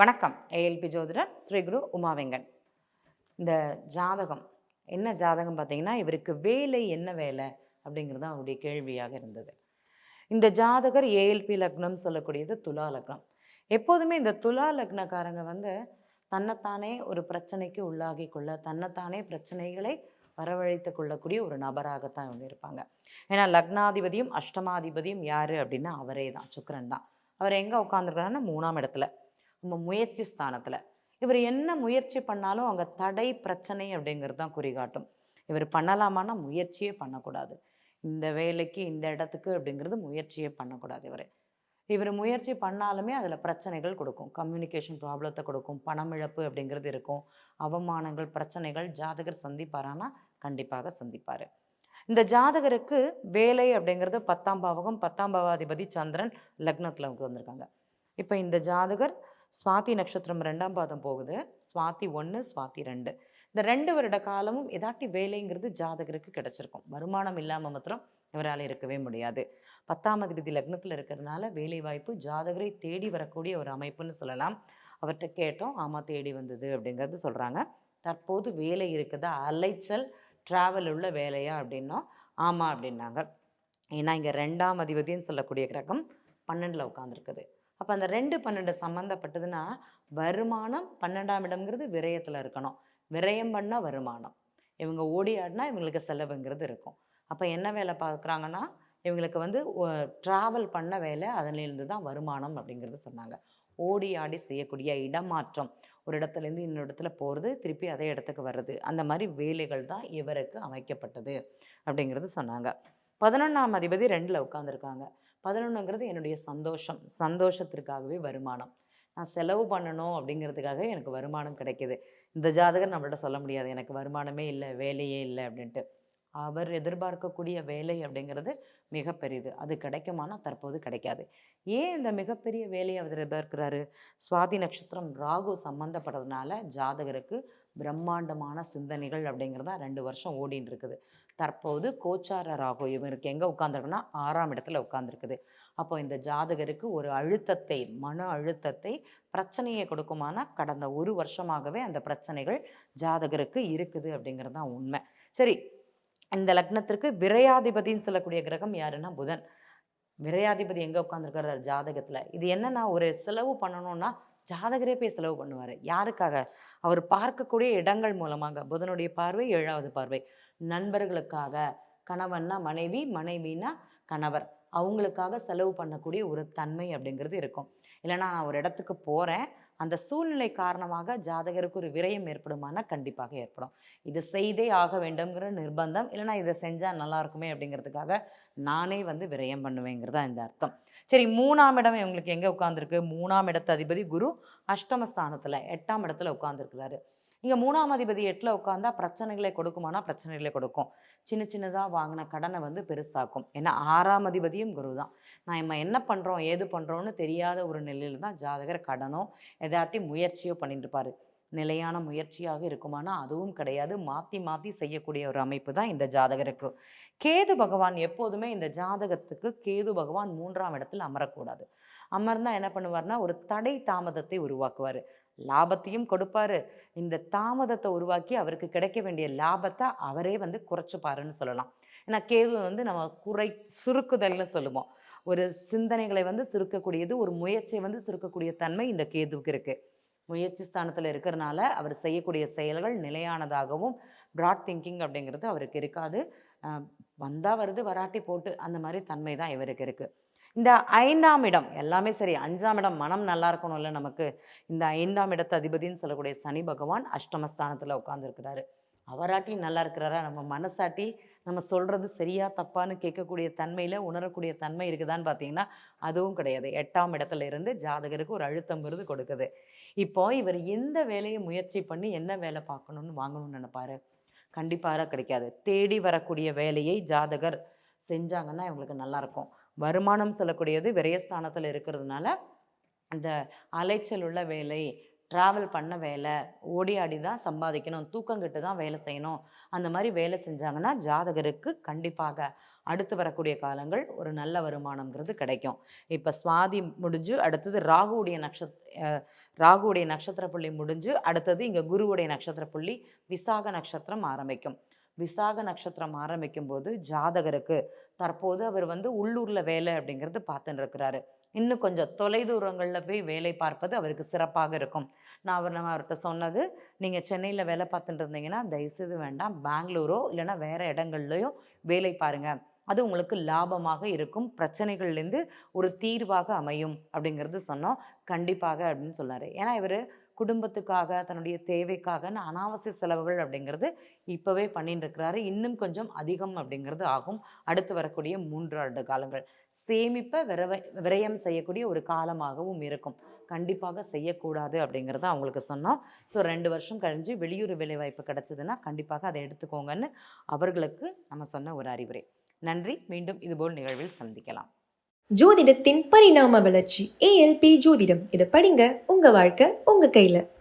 வணக்கம். ஏஎல்பி ஜோதிடர் ஸ்ரீகுரு உமாவெங்கன் இந்த ஜாதகம் என்ன ஜாதகம் பார்த்தீங்கன்னா இவருக்கு வேலை என்ன வேலை அப்படிங்கிறது தான் அவருடைய கேள்வியாக இருந்தது. இந்த ஜாதகர் ஏஎல்பி லக்னம் சொல்லக்கூடியது துலா லக்னம். எப்போதுமே இந்த துலா லக்னக்காரங்க வந்து தன்னைத்தானே ஒரு பிரச்சனைக்கு உள்ளாகி கொள்ள தன்னைத்தானே பிரச்சனைகளை வரவழைத்து கொள்ளக்கூடிய ஒரு நபராகத்தான் இவங்க இருப்பாங்க. ஏன்னா லக்னாதிபதியும் அஷ்டமாதிபதியும் யார் அப்படின்னா அவரே தான் சுக்கரன் தான். அவர் எங்கே உட்காந்துருக்காருன்னா மூணாம் இடத்துல. முயற்சி ஸ்தானத்தில். இவர் என்ன முயற்சி பண்ணாலும் அங்கே தடை பிரச்சனை அப்படிங்கிறது தான் குறிகாட்டும் இவர் பண்ணலாமான்னா முயற்சியே பண்ணக்கூடாது. இந்த வேலைக்கு இந்த இடத்துக்கு அப்படிங்கிறது முயற்சியே பண்ணக்கூடாது இவர். இவர் முயற்சி பண்ணாலுமே அதில் பிரச்சனைகள் கொடுக்கும். கம்யூனிகேஷன் ப்ராப்ளத்தை கொடுக்கும். பணம் இழப்பு அப்படிங்கிறது இருக்கும். அவமானங்கள் பிரச்சனைகள் ஜாதகர் சந்திப்பாரானா கண்டிப்பாக சந்திப்பார். இந்த ஜாதகருக்கு வேலை அப்படிங்கிறது பத்தாம் பாவகம் பத்தாம் பாவாதிபதி சந்திரன் லக்னத்தில் வந்திருக்காங்க. இப்போ இந்த ஜாதகர் சுவாதி நட்சத்திரம் ரெண்டாம் பாதம் போகுது. சுவாதி ஒன்று சுவாதி ரெண்டு. இந்த ரெண்டு வருட காலமும் எதாட்டி வேலைங்கிறது ஜாதகருக்கு கிடைச்சிருக்கும். வருமானம் இல்லாமல் மாத்திரம் இவரால் இருக்கவே முடியாது. பத்தாம் அதிபதி லக்னத்தில் இருக்கிறதுனால வேலை வாய்ப்பு ஜாதகரை தேடி வரக்கூடிய ஒரு அமைப்புன்னு சொல்லலாம். அவர்கிட்ட கேட்டோம் ஆமாம் தேடி வந்தது அப்படிங்கிறது சொல்கிறாங்க தற்போது வேலை இருக்குதா அலைச்சல் ட்ராவல் உள்ள வேலையா அப்படின்னா ஆமாம் அப்படின்னாங்க. ஏன்னா இங்கே ரெண்டாம் அதிபதின்னு சொல்லக்கூடிய கிரகம் பன்னெண்டில் உட்காந்துருக்குது அப்போ அந்த ரெண்டு பன்னெண்டு சம்மந்தப்பட்டதுன்னா வருமானம் பன்னெண்டாம் இடம்ங்கிறது விரயத்தில் இருக்கணும். விரயம் பண்ணால் வருமானம். இவங்க ஓடி ஆடினா இவங்களுக்கு செலவுங்கிறது இருக்கும். அப்போ என்ன வேலை பார்க்குறாங்கன்னா இவங்களுக்கு வந்து ட்ராவல் பண்ண வேலை அதிலேருந்து தான் வருமானம் அப்படிங்கிறது சொன்னாங்க. ஓடி ஆடி செய்யக்கூடிய இடமாற்றம். ஒரு இடத்துலேருந்து இன்னொரு இடத்துல போகிறது திருப்பி அதே இடத்துக்கு வர்றது. அந்த மாதிரி வேலைகள் தான் இவருக்கு அமைக்கப்பட்டது அப்படிங்கிறது சொன்னாங்க. பதினொன்றாம் அதிபதி ரெண்டில் உட்காந்துருக்காங்க பதினொன்றுங்கிறது என்னுடைய சந்தோஷம். சந்தோஷத்திற்காகவே வருமானம். நான் செலவு பண்ணணும் அப்படிங்கிறதுக்காக எனக்கு வருமானம் கிடைக்கிது. இந்த ஜாதகர் நம்மள்ட்ட சொல்ல முடியாது. எனக்கு வருமானமே இல்லை வேலையே இல்லை அப்படின்ட்டு. அவர் எதிர்பார்க்கக்கூடிய வேலை அப்படிங்கிறது மிகப்பெரியது அது கிடைக்குமானா தற்போது கிடைக்காது. ஏன் இந்த மிகப்பெரிய வேலையை அவர் எதிர்பார்க்கிறாரு? சுவாதி நட்சத்திரம் ராகு சம்மந்தப்படுறதுனால ஜாதகருக்கு பிரம்மாண்டமான சிந்தனைகள் அப்படிங்கிறதா ரெண்டு வருஷம் ஓடின்னு இருக்குது தற்போது கோச்சார ராகு இவருக்கு எங்கே உட்காந்துருக்குன்னா ஆறாம் இடத்துல உட்காந்துருக்குது அப்போ இந்த ஜாதகருக்கு ஒரு அழுத்தத்தை மன அழுத்தத்தை பிரச்சனையை கொடுக்குமானா கடந்த ஒரு வருஷமாகவே அந்த பிரச்சனைகள் ஜாதகருக்கு இருக்குது அப்படிங்கிறது தான் உண்மை. சரி இந்த லக்னத்திற்கு விரையாதிபதின்னு சொல்லக்கூடிய கிரகம் யாருன்னா புதன். விரையாதிபதி எங்கே உட்காந்துருக்கிறார் ஜாதகத்தில்? இது என்னன்னா ஒரு செலவு பண்ணணும்னா ஜாதகரே போய் செலவு பண்ணுவார். யாருக்காக? அவர் பார்க்கக்கூடிய இடங்கள் மூலமாக புதனுடைய பார்வை ஏழாவது பார்வை. நண்பர்களுக்காக கணவன்னா மனைவி மனைவினா கணவர். அவங்களுக்காக செலவு பண்ணக்கூடிய ஒரு தன்மை அப்படிங்கிறது இருக்கும். இல்லைனா நான் ஒரு இடத்துக்கு போகிறேன் அந்த சூழ்நிலை காரணமாக ஜாதகருக்கு ஒரு விரயம் ஏற்படுமானா கண்டிப்பாக ஏற்படும். இது செய்தே ஆக வேண்டும்ங்கிற நிர்பந்தம் இல்லைனா இதை செஞ்சால் நல்லா இருக்குமே அப்படிங்கிறதுக்காக நானே வந்து விரயம் பண்ணுவேங்கிறதா இந்த அர்த்தம். சரி மூணாம் இடம் இவங்களுக்கு எங்கே உட்காந்துருக்கு மூணாம் இடத்து அதிபதி குரு அஷ்டமஸ்தானத்தில் எட்டாம் இடத்துல உட்காந்துருக்கிறாரு இங்கே மூணாம் அதிபதி எட்டில் உட்காந்தா பிரச்சனைகளை கொடுக்குமானா பிரச்சனைகளை கொடுக்கும். சின்ன சின்னதாக வாங்கின கடனை வந்து பெருசாக்கும். ஏன்னா ஆறாம் அதிபதியும் குரு தான். நான் நம்ம என்ன பண்ணுறோம் ஏது பண்ணுறோன்னு தெரியாத ஒரு நிலையில் தான் ஜாதகர் கடனோ எதாட்டி முயற்சியோ பண்ணிட்டுருப்பார் நிலையான முயற்சியாக இருக்குமானா அதுவும் கிடையாது. மாற்றி மாற்றி செய்யக்கூடிய ஒரு அமைப்பு தான் இந்த ஜாதகருக்கு. கேது பகவான் எப்போதுமே இந்த ஜாதகத்துக்கு கேது பகவான் மூன்றாம் இடத்தில் அமரக்கூடாது. அமர்ந்தால் என்ன பண்ணுவார்னா ஒரு தடை தாமதத்தை உருவாக்குவார். லாபத்தையும் கொடுப்பாரு. இந்த தாமதத்தை உருவாக்கி அவருக்கு கிடைக்க வேண்டிய லாபத்தை அவரே வந்து குறைச்சிப்பாருன்னு சொல்லலாம். ஏன்னா கேது வந்து நம்ம குறை சுருக்குதல்னு சொல்லுவோம். ஒரு சிந்தனைகளை வந்து சுருக்கக்கூடியது ஒரு முயற்சியை வந்து சுருக்கக்கூடிய தன்மை இந்த கேதுவுக்கு இருக்குது முயற்சி ஸ்தானத்தில் இருக்கிறனால அவர் செய்யக்கூடிய செயல்கள் நிலையானதாகவும் ப்ராட் திங்கிங் அப்படிங்கிறது அவருக்கு இருக்காது. வந்தால் வருது வராட்டி போட்டு அந்த மாதிரி தன்மை தான் இவருக்கு இருக்குது இந்த ஐந்தாம் இடம் எல்லாமே சரி அஞ்சாம் இடம் மனம் நல்லா இருக்கணும்ல நமக்கு. இந்த ஐந்தாம் இடத்து அதிபதின்னு சொல்லக்கூடிய சனி பகவான் அஷ்டமஸ்தானத்தில் உட்காந்துருக்கிறாரு அவராட்டி நல்லா இருக்கிறாரா? நம்ம மனசாட்டி நம்ம சொல்கிறது சரியா தப்பான்னு கேட்கக்கூடிய தன்மையில் உணரக்கூடிய தன்மை இருக்குதான்னு பார்த்தீங்கன்னா அதுவும் கிடையாது. எட்டாம் இடத்துல இருந்து ஜாதகருக்கு ஒரு அழுத்தங்கிறது கொடுக்குது. இப்போ இவர் எந்த வேலையை முயற்சி பண்ணி என்ன வேலை பார்க்கணும்னு வாங்கணும்னு நினைப்பாரு? கண்டிப்பாக கிடைக்காது. தேடி வரக்கூடிய வேலையை ஜாதகர் செஞ்சாங்கன்னா இவங்களுக்கு நல்லாயிருக்கும் வருமானம் சொல்லக்கூடியது விரயஸ்தானத்தில் இருக்கிறதுனால அந்த அலைச்சல் உள்ள வேலை ட்ராவல் பண்ண வேலை ஓடி ஆடி தான் சம்பாதிக்கணும் தூக்கங்கிட்டு தான் வேலை செய்யணும் அந்த மாதிரி வேலை செஞ்சாங்கன்னா ஜாதகருக்கு கண்டிப்பாக அடுத்து வரக்கூடிய காலங்கள் ஒரு நல்ல வருமானம்ங்கிறது கிடைக்கும். இப்போ சுவாதி முடிஞ்சு அடுத்தது ராகுவுடைய நட்சத் ராகுவுடைய நட்சத்திர புள்ளி முடிஞ்சு அடுத்தது இங்கே குருவுடைய நட்சத்திர புள்ளி விசாக நட்சத்திரம் ஆரம்பிக்கும். விசாக நட்சத்திரம் ஆரம்பிக்கும் போது ஜாதகருக்கு தற்போது அவர் வந்து உள்ளூரில் வேலை அப்படிங்கிறது பார்த்துட்டு இருக்கிறாரு. இன்னும் கொஞ்சம் தொலைதூரங்களில் போய் வேலை பார்ப்பது அவருக்கு சிறப்பாக இருக்கும். நான் அவர் நம்ம அவர்கிட்ட சொன்னது நீங்கள் சென்னையில் வேலை பார்த்துட்டு இருந்தீங்கன்னா தயவுசெய்து வேண்டாம். பெங்களூரோ இல்லைன்னா வேறு இடங்கள்லையோ வேலை பாருங்கள் அது உங்களுக்கு லாபமாக இருக்கும். பிரச்சனைகள்லேருந்து ஒரு தீர்வாக அமையும் அப்படிங்கிறது சொன்னோம். கண்டிப்பாக அப்படின்னு சொன்னார். ஏன்னா இவர் குடும்பத்துக்காக தன்னுடைய தேவைக்காக அனாவசிய செலவுகள் அப்படிங்கிறது இப்போவே பண்ணிட்டு இருக்கிறாரு இன்னும் கொஞ்சம் அதிகம் அப்படிங்கிறது ஆகும். அடுத்து வரக்கூடிய மூன்று ஆண்டு காலங்கள். சேமிப்பை விரவ விரயம் செய்யக்கூடிய ஒரு காலமாகவும் இருக்கும். கண்டிப்பாக செய்யக்கூடாது அப்படிங்கிறத அவங்களுக்கு சொன்னோம். ஸோ ரெண்டு வருஷம் கழிஞ்சு வெளியூர் வேலைவாய்ப்பு கிடச்சிதுன்னா கண்டிப்பாக அதை எடுத்துக்கோங்கன்னு அவர்களுக்கு நம்ம சொன்ன ஒரு அறிவுரை. நன்றி. மீண்டும் இதுபோல் நிகழ்வில் சந்திக்கலாம். ஜோதிடத்தின் பரிணாம வளர்ச்சி ஏஎல்பி ஜோதிடம். இதை படிங்க உங்க வாழ்க்கை உங்க கையில.